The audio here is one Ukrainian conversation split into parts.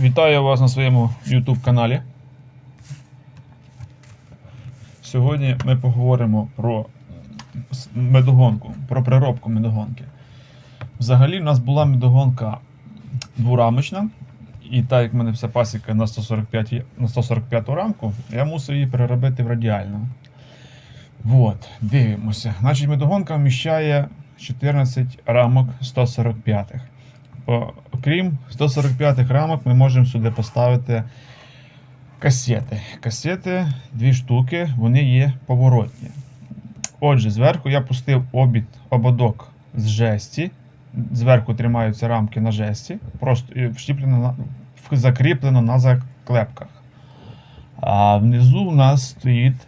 Вітаю вас на своєму YouTube каналі. Сьогодні ми поговоримо про медогонку, про переробку медогонки. Взагалі, в нас була медогонка двурамочна, і так як в мене вся пасіка на 145, є- на 145 рамку, я мусив її переробити в радіальну. Вот, дивимося. Значить, медогонка вміщає 14 рамок 145. Окрім 145 рамок, ми можемо сюди поставити касети. Касети дві штуки, вони є поворотні. Отже, зверху я пустив обід, ободок з жесті. Зверху тримаються рамки на жесті, просто на, закріплено на заклепках. А внизу у нас стоїть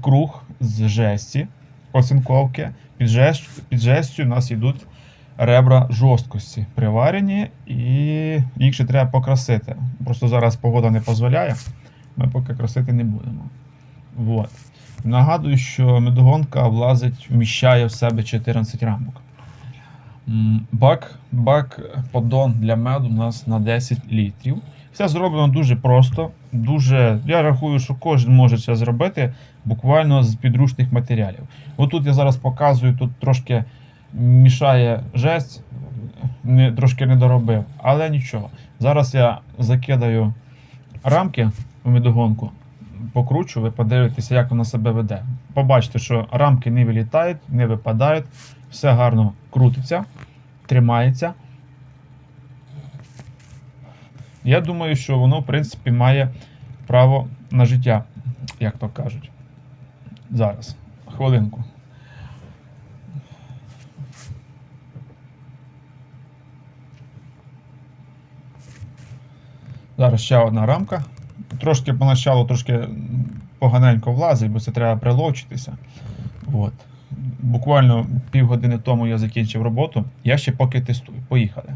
круг з жесті, оцинковки. Під, жест, під жестю у нас йдуть ребра жорсткості приварені, і їх ще треба покрасити. Просто зараз погода не дозволяє, ми поки красити не будемо. Вот. Нагадую, що медогонка влазить, вміщає в себе 14 рамок. Бак, бак поддон для меду у нас на 10 літрів. Все зроблено дуже просто. Дуже, я рахую, що кожен може це зробити буквально з підручних матеріалів. Отут я зараз показую, тут трошки мішає жесть, не, трошки не доробив, але нічого. Зараз я закидаю рамки в медогонку, покручу, ви подивитеся, як вона себе веде. Побачите, що рамки не вилітають, не випадають, все гарно крутиться, тримається. Я думаю, що воно, в принципі, має право на життя, як то кажуть. Зараз, хвилинку. Зараз ще одна рамка. Трошки поначалу трошки поганенько влазить, бо це треба приловчитися. От. Буквально півгодини тому я закінчив роботу. Я ще поки тестую. Поїхали.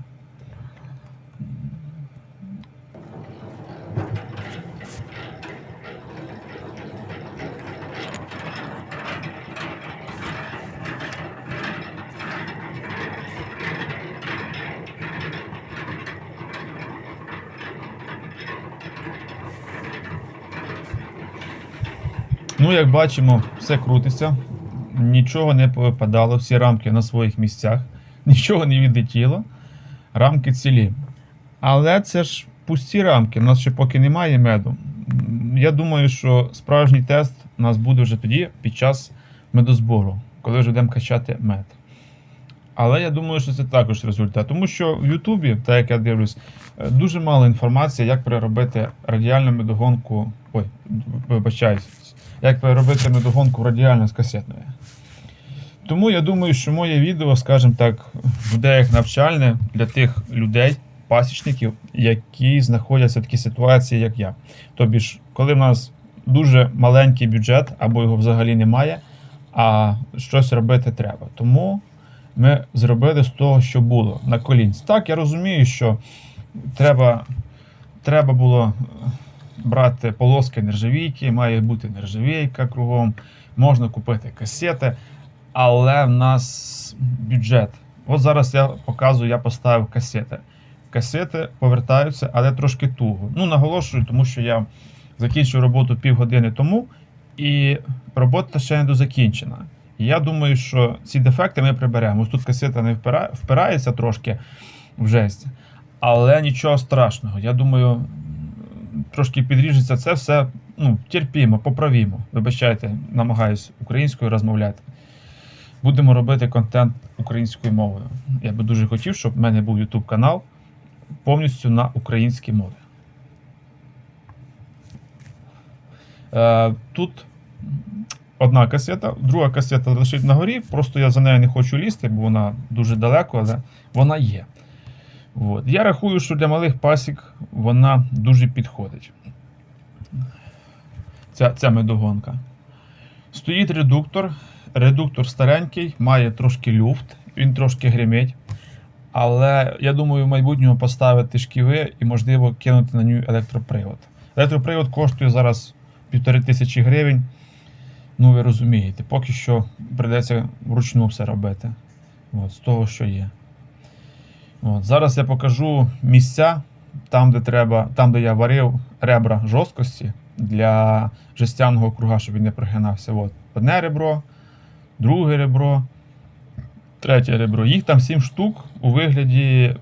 Ну, як бачимо, все крутиться, нічого не повипадало, всі рамки на своїх місцях, нічого не відлетіло, рамки цілі. Але це ж пусті рамки, у нас ще поки немає меду. Я думаю, що справжній тест у нас буде вже тоді, під час медозбору, коли вже будемо качати мед. Але я думаю, що це також результат. Тому що в Ютубі, так як я дивлюсь, е, дуже мало інформації, як переробити радіальну медогонку. Ой, вибачаюсь, як переробити медогонку радіально з касетної. Тому я думаю, що моє відео, скажімо так, буде як навчальне для тих людей, пасічників, які знаходяться в такій ситуації, як я. Тобі ж, коли в нас дуже маленький бюджет або його взагалі немає, а щось робити треба. Тому ми зробили з того, що було на колінці. Так, я розумію, що треба, треба було е, брати полоски нержавійки, має бути нержавійка кругом, можна купити касети, але в нас бюджет. От зараз я показую, я поставив касети. Касети повертаються, але трошки туго. Ну, наголошую, тому що я закінчив роботу півгодини тому, і робота ще не дозакінчена. Я думаю, що ці дефекти ми приберемо. Ось тут касета не впира- впирається трошки в жесть, але нічого страшного. Я думаю, трошки підріжеться це все. Ну, терпімо, поправімо. Вибачайте, намагаюсь українською розмовляти. Будемо робити контент українською мовою. Я би дуже хотів, щоб в мене був YouTube канал повністю на українській мові. Е, тут одна касета, друга касета лежить на горі. Просто я за нею не хочу лізти, бо вона дуже далеко, але вона є. От. Я рахую, що для малих пасік вона дуже підходить. Ця, ця медогонка. Стоїть редуктор. Редуктор старенький, має трошки люфт, він трошки гримить. Але я думаю, в майбутньому поставити шківи і, можливо, кинути на нього електропривод. Електропривод коштує зараз півтори тисячі гривень. Ну, ви розумієте, поки що прийдеться вручну все робити. От, з того, що є. От, зараз я покажу місця там, де треба, там, де я варив ребра жорсткості для жестяного круга, щоб він не прогинався. От. Одне ребро, друге ребро, третє ребро. Їх там 7 штук у вигляді,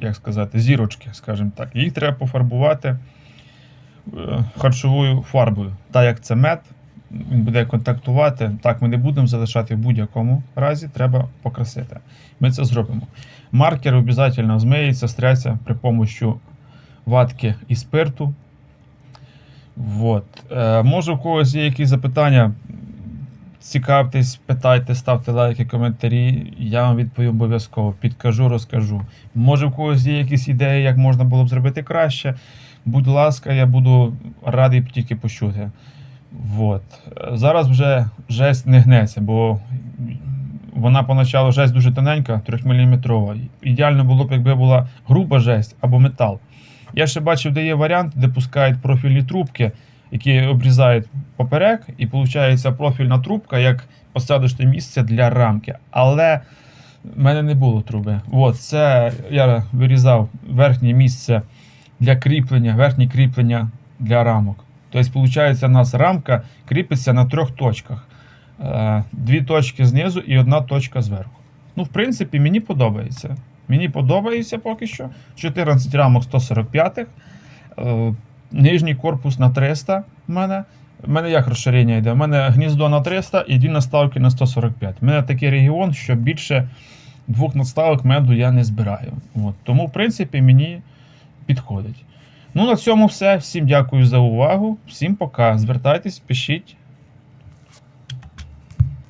як сказати, зірочки, скажімо так. Їх треба пофарбувати е, харчовою фарбою. Так як це мед, він буде контактувати. Так, ми не будемо залишати в будь-якому разі, треба покрасити. Ми це зробимо. Маркер обов'язково змиється, стряться при помощі ватки і спирту. Вот. Е, може, у когось є якісь запитання. Цікавтесь, питайте, ставте лайки, коментарі. Я вам відповім обов'язково. Підкажу, розкажу. Може, у когось є якісь ідеї, як можна було б зробити краще. Будь ласка, я буду радий тільки почути. Вот. Е, Зараз вже жесть не гнеться, бо вона поначалу жесть дуже тоненька, 3 мм. Ідеально було б, якби була груба жесть або метал. Я ще бачив, де є варіант, де пускають профільні трубки, які обрізають поперек, і виходить профільна трубка як посадочне місце для рамки. Але в мене не було труби. От, це я вирізав верхнє місце для кріплення, верхнє кріплення для рамок. Тобто, виходить, у нас рамка кріпиться на трьох точках. Е, Дві точки знизу і одна точка зверху. Ну, в принципі, мені подобається. Мені подобається поки що. 14 рамок 145. Е, Нижній корпус на 300 в мене. У мене як розширення йде? У мене гніздо на 300 і дві наставки на 145. У мене такий регіон, що більше двох наставок меду я не збираю. От. Тому, в принципі, мені підходить. Ну, на цьому все. Всім дякую за увагу. Всім пока. Звертайтесь, пишіть.